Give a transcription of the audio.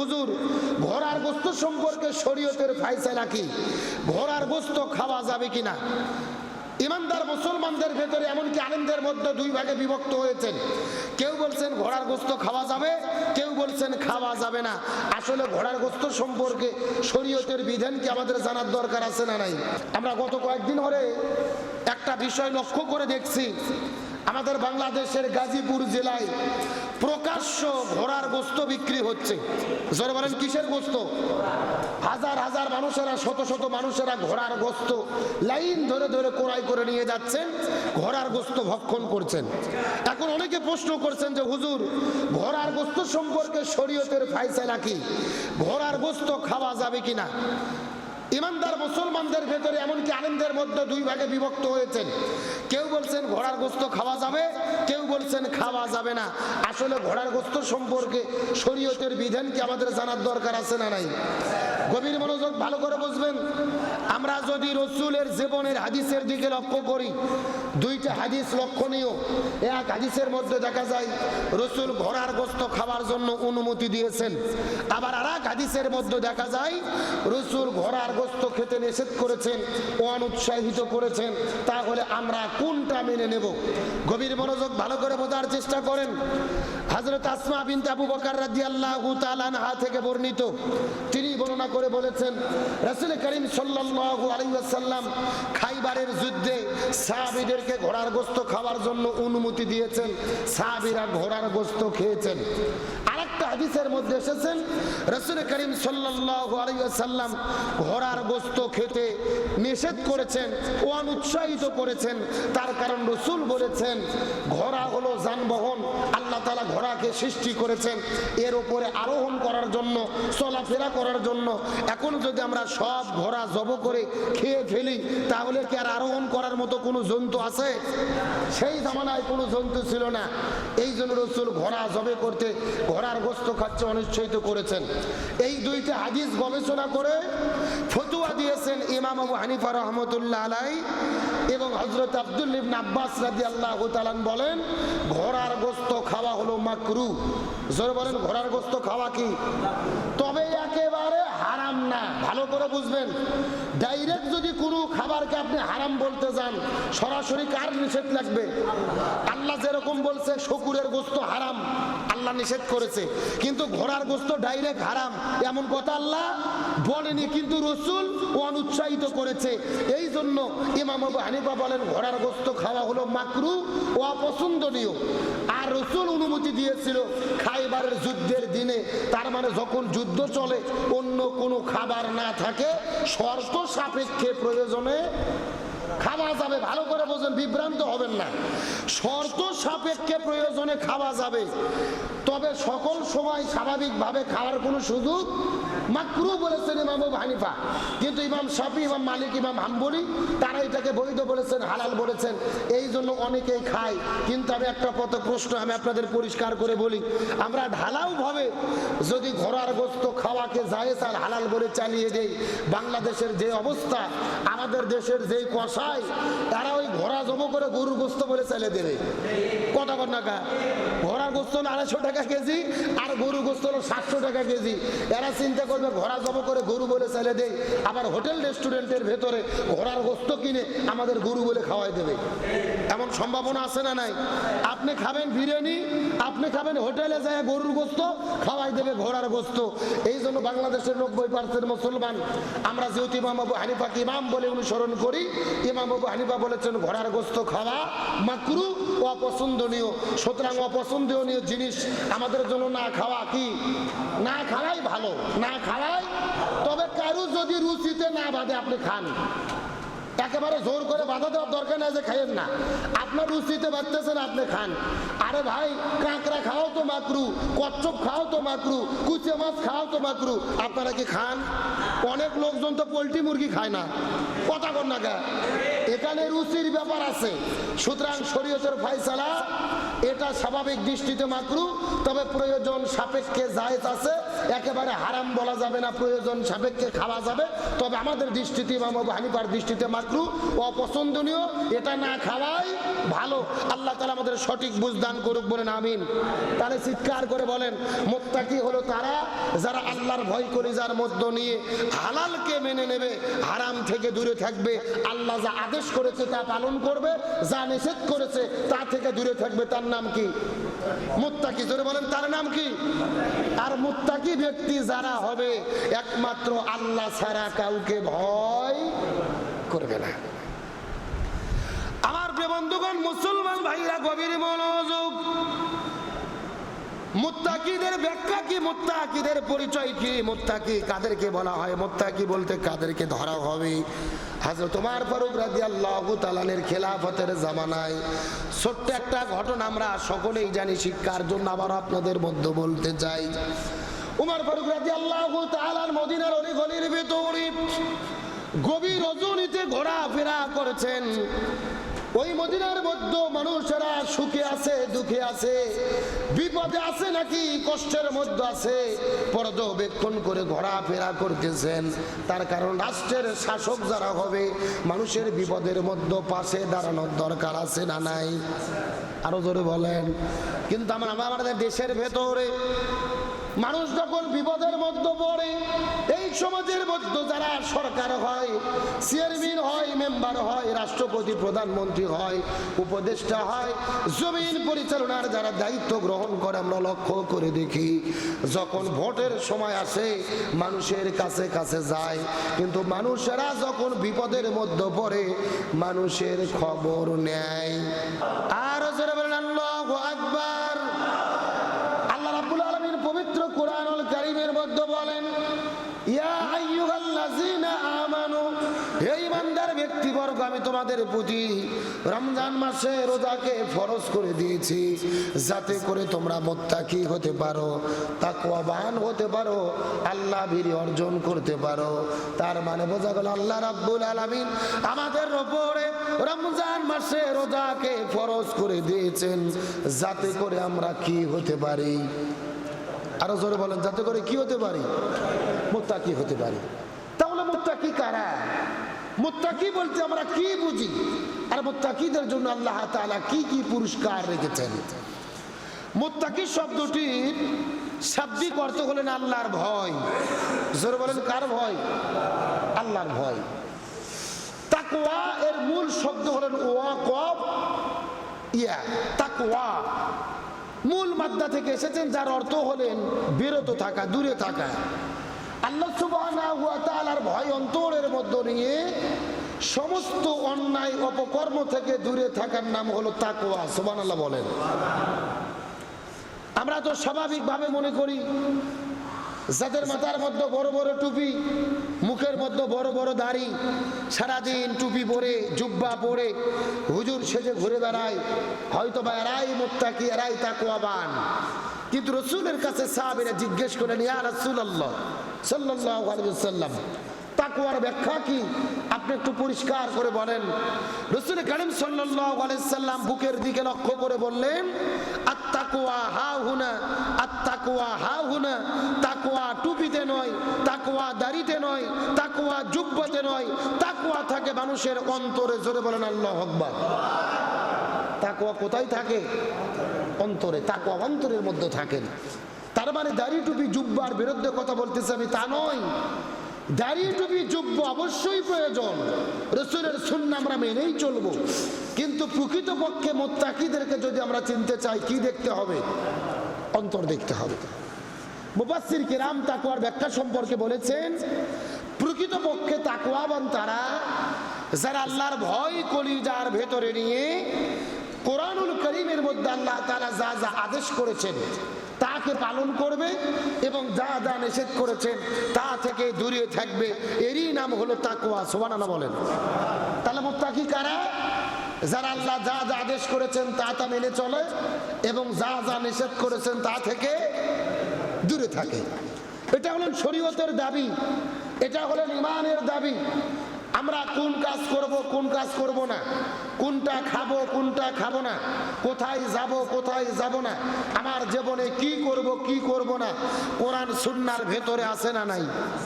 হুজুর, ঘোড়ার গোস্ত সম্পর্কে শরীয়তের ফাইসালা কি? ঘোড়ার গোস্ত খাওয়া যাবে কিনা? ইমানদার মুসলমানদের ভেতরে এমনকি আনন্দের মধ্যে দুই ভাগে বিভক্ত হয়েছেন। কেউ বলছেন ঘোড়ার গোস্ত খাওয়া যাবে, কেউ বলছেন খাওয়া যাবে না। আসলে ঘোড়ার গোস্ত সম্পর্কে শরীয়তের বিধান কি আমাদের জানার দরকার আছে না নাই? আমরা গত কয়েকদিন ধরে একটা বিষয় লক্ষ্য করে দেখছি। আমাদের বাংলাদেশের গাজীপুর জেলায় প্রকাশ্য ঘোড়ার গোস্ত বিক্রি হচ্ছে। জোরে বলেন, কিসের গোস্ত? হাজার হাজার মানুষেরা, শত শত মানুষেরা ঘোড়ার গোস্ত লাইন ধরে ধরে কোড়াই করে নিয়ে যাচ্ছেন, ঘোড়ার গোস্ত ভক্ষণ করছেন। এখন অনেকে প্রশ্ন করছেন যে, হুজুর, ঘোড়ার গোস্ত সম্পর্কে শরীয়তের ফাইসালা কি? ঘোড়ার গোস্ত খাওয়া যাবে কিনা? ইমানদার মুসলমানদের ভেতরে এমনকি আনন্দের মধ্যে দুই ভাগে বিভক্ত হয়েছেন। কেউ বলছেন ঘোড়ার গোস্ত খাওয়া যাবে, কেউ বলছেন, খাওয়া যাবে না। আসলে ঘোড়ার গোস্ত সম্পর্কে শরীয়তের বিধান কি আমাদের জানার দরকার আছে না নাই? গভীর মনোযোগ ভালো করে বুঝবেন। আমরা যদি রসুলের জীবনের হাদিসের দিকে লক্ষ্য করি, দুইটা হাদিস লক্ষণীয়। এক হাদিসের মধ্যে দেখা যায়, রসুল ঘোড়ার গোস্ত খাওয়ার জন্য অনুমতি দিয়েছেন। আবার আর এক হাদিসের মধ্যে দেখা যায়, রসুল ঘোড়ার গোস্ত খেতে নিষেধ করেছেন অনুৎসাহিত করেছেন। তাহলে আমরা কোনটা মেনে নেব? গভীর মনোযোগ ভালো করে বোঝার চেষ্টা করেন। হাজরত আসমা বিন আবু বকার রাজি আল্লাহ থেকে বর্ণিত। তিনি বর্ণনা করে বলেছেন, রাসুল করিম সাল্লু আলাইসাল্লাম খাইবারের যুদ্ধে সাহাবিদেরকে ঘোড়ার গোস্ত খাওয়ার জন্য অনুমতি দিয়েছেন। সাহাবিরা ঘোড়ার গোস্ত খেয়েছেন। হাদিসের মধ্যে এসেছেন, রসুল করিম আলাইহি ঘোড়ার গোস্ত খেতে নিষেধ করেছেন ও অনুৎসাহিত করেছেন, তার কারণ রসুল বলেছেন, ঘোড়া হলো যানবাহন, আল্লাহ তাআলা ঘোড়াকে সৃষ্টি করেছেন, এর উপরে আরোহণ করার জন্য, চলাফেরা করার জন্য, এখন যদি আমরা সব ঘোড়া জব করে খেয়ে ফেলি, তাহলে কি আর আরোহণ করার মতো কোনো জন্তু আছে? সেই জামানায় কোনো জন্তু ছিল না এই জন্য রসুল ঘোড়া জবে করতে, ঘোড়ার গোস্ত খাচ্ছে অনুৎসাহিত করেছেন। এই দুইটা হাদিস গবেষণা করে ফতুয়া দিয়েছেন ইমাম আবু হানিফা রহমতুল্লাহ আলাই এবং হজরত আব্দুল ইবনে আব্বাস রাদি আল্লাহ তালান বলেন, ঘোড়ার গোস্ত খাওয়া হলো মাকরু। জোরে বলেন, ঘোড়ার গোস্ত খাওয়া কি? তবে একেবারে হারাম না। ভালো করে বুঝবেন। ডাইরেক্ট যদি কোনো খাবারকে আপনি হারাম বলতে যান, সরাসরি কার নিষেধ লাগবে? আল্লাহ যেরকম বলছে, শকুরের গোস্ত হারাম। আল্লাহ নিষেধ করেছে। কিন্তু ঘোড়ার গোস্ত ডাইরেক্ট হারাম। এমন কথা আল্লাহ বলেনি, কিন্তু রসুল অনুৎসাহিত করেছে। এই জন্য ইমাম হানিফা বলেন, ঘোড়ার গোস্ত খাওয়া হলো মাকরু ও অপছন্দনীয়। আর রসুল অনুমতি দিয়েছিল খাইবারের যুদ্ধের দিনে। তার মানে যখন যুদ্ধ চলে, অন্য কোনো খাবার না থাকে, শর্ত সাপেক্ষে প্রয়োজনে খাওয়া যাবে, ভালো করে বোঝেন, বিভ্রান্ত হবেন না। শর্ত সাপেক্ষে প্রয়োজনে খাওয়া যাবে। তবে সকল সময় স্বাভাবিকভাবে খাওয়ার কোনো সুযোগ মাকরু বলেছেন ইমাম হানিফা। কিন্তু ইমাম শাফি, ইমাম মালিক, ইমাম হাম্বলি, তারা এটাকে বৈধ বলেছেন, হালাল বলেছেন। এই জন্য অনেকেই খায়। কিন্তু আমি একটা কত প্রশ্ন আমি আপনাদের পরিষ্কার করে বলি। আমরা ঢালাও ভাবে যদি ঘোড়ার গোস্ত খাওয়াকে জায়েজ আর হালাল বলে চালিয়ে দেই, বাংলাদেশের যে অবস্থা, আমাদের দেশের যেই কষাই তারা ওই ঘোড়া জমো করে গরুর গোস্ত বলে চালিয়ে দেবে। টাকা ঘোড়ার গোস্ত আড়াইশো টাকা কেজি আর গরু গোস্ত হলো সাতশো টাকা কেজি। এরা চিন্তা করবে, ঘোড়া জব করে গরু বলে চাইলে দেয়, আবার হোটেল রেস্টুরেন্টের ভেতরে ঘোড়ার গোস্ত কিনে আমাদের গরু বলে খাওয়াই দেবে। এমন সম্ভাবনা আছে না নাই? আপনি খাবেন বিরিয়ানি, আপনি খাবেন হোটেলে যায় গরুর গোস্ত খাওয়াই দেবে ঘোড়ার গোস্ত। এই জন্য বাংলাদেশের নব্বই পার্সেন্ট মুসলমান, আমরা যেহেতু ইমাম হানিফাকে ইমাম বলে অনুসরণ করি, ইমাম হানিফা বলেছেন, ঘোড়ার গোস্ত খাওয়া মাকরু অপছন্দনীয়। সুতরাং অপছন্দনীয় জিনিস আমাদের জন্য না খাওয়া কি? না খাওয়াই ভালো, না খাওয়াই, তবে কারু যদি রুচিতে না বাদে আপনি খান। একেবারে জোর করে বাধা দেওয়ার দরকার নাই যে খাইয়েন না। আপনার রুচিতে বাঁচতেছেন আপনি খান। আরে ভাই, কাঁকড়া খাও তো মাকরু কচ্ছপ খাও তো মাকরু কুচে মাছ খাও তো মাকরু আপনারা কি খান? অনেক লোকজন তো পোলট্রি মুরগি খায় না। কথা কর না এখানে রুচির ব্যাপার আছে। সুতরাং শরীয়তের ফাইসালা এটা স্বাভাবিক দৃষ্টিতে মাকরু তবে প্রয়োজন সাপেক্ষে জায়েজ আছে। একেবারে হারাম বলা যাবে না, প্রয়োজন সাপেক্ষে খাওয়া যাবে। তবে আমাদের দৃষ্টিতে ইমাম আবু দৃষ্টিতে মাকরু অপছন্দনীয়। এটা না খাওয়াই ভালো। আল্লাহ তালা আমাদের সঠিক বুঝদান করুক বলেন, আমিন। তাহলে চিৎকার করে বলেন, মোত্তাকি হলো তারা যারা আল্লাহর ভয় করে যার মধ্য নিয়ে হালালকে মেনে নেবে, হারাম থেকে দূরে থাকবে। আল্লাহ যা আদেশ করেছে তা পালন করবে, যা নিষেধ করেছে তা থেকে দূরে থাকবে। তার নাম কি? মুত্তাকি, জোরে বলেন, তার নাম কি? আর মুত্তাকি ব্যক্তি যারা হবে, একমাত্র আল্লাহ ছাড়া কাউকে ভয় করবে না। আমার বন্ধুগণ, মুসলমান ভাইরা, গভীর মনোযোগ। মুত্তাকিদের ব্যাখ্যা কি? মুত্তাকিদের পরিচয় কি? মুত্তাকি কাদেরকে বলা হয়? মুত্তাকি বলতে কাদেরকে ধরা হবে? হাজরত তোমার ফারুক রাজি আল্লাহ তালানের খেলাফতের জামানায় ছোট্ট একটা ঘটনা আমরা সকলেই জানি, শিক্ষার জন্য আবার আপনাদের মধ্যে বলতে চাই। উমার ফারুক রাজি আল্লাহ তালার মদিনার অলি গলির ভেতরে গভীর রজনীতে ঘোরাফেরা করেছেন। ওই মদিনার মধ্যে মানুষেরা সুখে আছে, দুঃখে আছে, বিপদে আছে নাকি কষ্টের মধ্যে আছে, পর্যবেক্ষণ করে ঘোরাফেরা করতেছেন। তার কারণ রাষ্ট্রের শাসক যারা হবে, মানুষের বিপদের মধ্যে পাশে দাঁড়ানোর দরকার আছে না নাই? আরও জোরে বলেন। কিন্তু আমার আমাদের দেশের ভেতরে মানুষ যখন বিপদের মধ্যে পড়ে, এই সমাজের মধ্যে যারা সরকার হয়, চেয়ারম্যান হয়, মেম্বার হয়, রাষ্ট্রপতি, প্রধানমন্ত্রী হয়, উপদেষ্টা হয়, জমিন পরিচালনার যারা দায়িত্ব গ্রহণ করে, আমরা লক্ষ্য করে দেখি, যখন ভোটের সময় আসে, মানুষের কাছে কাছে যায়, কিন্তু মানুষেরা যখন বিপদের মধ্যে পড়ে, মানুষের খবর নেয়। আর রমজান মাসে রোজাকে ফরজ করে দিয়েছি, যাতে করে তোমরা মুত্তাকি হতে পারো, তাকওয়াবান হতে পারো, আল্লাহ ভীরি অর্জন করতে পারো। তার মানে বোঝা গেল আল্লাহ রাব্বুল আলামিন আমাদের উপরে রমজান মাসে রোজাকে ফরজ করে দিয়েছেন, যাতে করে আমরা কি হতে পারি? আরও জোরে বলেন, যাতে করে কি হতে পারি? মুত্তাকি হতে পারি। তাহলে মুত্তাকি কারা? মুত্তাকি বলতে আমরা কি বুঝি? আর মুত্তাকিদের জন্য আল্লাহ তাআলা কি কি পুরস্কার রেখেছেন? মুত্তাকি শব্দটির শাব্দিক অর্থ হলেন আল্লাহর ভয়। জোরে বলেন, কার ভয়? আল্লাহর ভয়। তাকওয়া এর মূল শব্দ হলেন ওয়া কব ইয়া, তাকওয়া। মূল মাদ্দা থেকে এসেছেন, যার অর্থ হলেন বিরত থাকা, দূরে থাকা। আল্লাহ আর ভয় অন্তরের মধ্য নিয়ে সমস্ত অন্যায় অপকর্ম থেকে দূরে থাকার নাম হলো সুবান আল্লাহ বলেন। আমরা তো স্বাভাবিকভাবে মনে করি যাদের মাথার মধ্যে বড় বড় টুপি, মুখের মধ্যে বড় বড় দাড়ি, সারাদিন টুপি পরে, জুব্বা পরে, হুজুর সেজে ঘুরে বেড়ায়। হয়তো বা এরাই মোত্তাকি, এরাই তাকুয়াবান কিন্তু রসুলের কাছে সাহাবেরা জিজ্ঞেস করে করেন, ইয়া রসুল আল্লাহ সাল্লাহ আলসালাম তাকুয়ার ব্যাখ্যা কি? আপনি একটু পরিষ্কার করে বলেন। রসুল করিম সাল্লাহ আলাইসাল্লাম বুকের দিকে লক্ষ্য করে বললেন আত্মাকুয়া হা হুনা আত্মাকুয়া হা হুনা তাকুয়া টুপিতে নয় তাকুয়া দাড়িতে নয় তাকুয়া জুব্বতে নয় তাকুয়া থাকে মানুষের অন্তরে, জোরে বলেন আল্লাহ আকবার। তাকুয়া কোথায় থাকে? অন্তরে তাকুয়া অন্তরের মধ্যে থাকেন। তার মানে দাড়ি টুপি জুব্বার বিরুদ্ধে কথা বলতেছে আমি, তা নয়। দাড়ি টুপি যুব্য অবশ্যই প্রয়োজন, রসুলের শূন্য আমরা মেনেই চলবো। কিন্তু প্রকৃতপক্ষে মোত্তাকিদেরকে যদি আমরা চিনতে চাই, কি দেখতে হবে? অন্তর দেখতে হবে। মুবাসির কিরাম তাকুয়ার ব্যাখ্যা সম্পর্কে বলেছেন, প্রকৃতপক্ষে তাকুয়াবান তারা, যারা আল্লাহর ভয় কলিজার ভেতরে নিয়ে কোরআনুল করিমের মধ্যে আল্লাহ তারা যা যা আদেশ করেছেন, তাকে পালন করবে এবং যা যা নিষেধ করেছেন, তা থেকে দূরে থাকবে। এরই নাম হলো তাকুয়া সোবানা বলেন। তাহলে মোত্তাকি কারা? যারা আল্লাহ যা যা আদেশ করেছেন, তা তা মেনে চলে এবং যা যা নিষেধ করেছেন, তা থেকে দূরে থাকে। এটা হলেন শরীয়তের দাবি, এটা হলেন ইমানের দাবি। আমরা কোন কাজ করব, কোন কাজ করব না? কোনটা খাব কোনটা খাব না? কোথায় যাব কোথায় যাব না? আমার জীবনে কি করব কি করব না? কোরআন, সুন্নার ভেতরে আছে না নাই?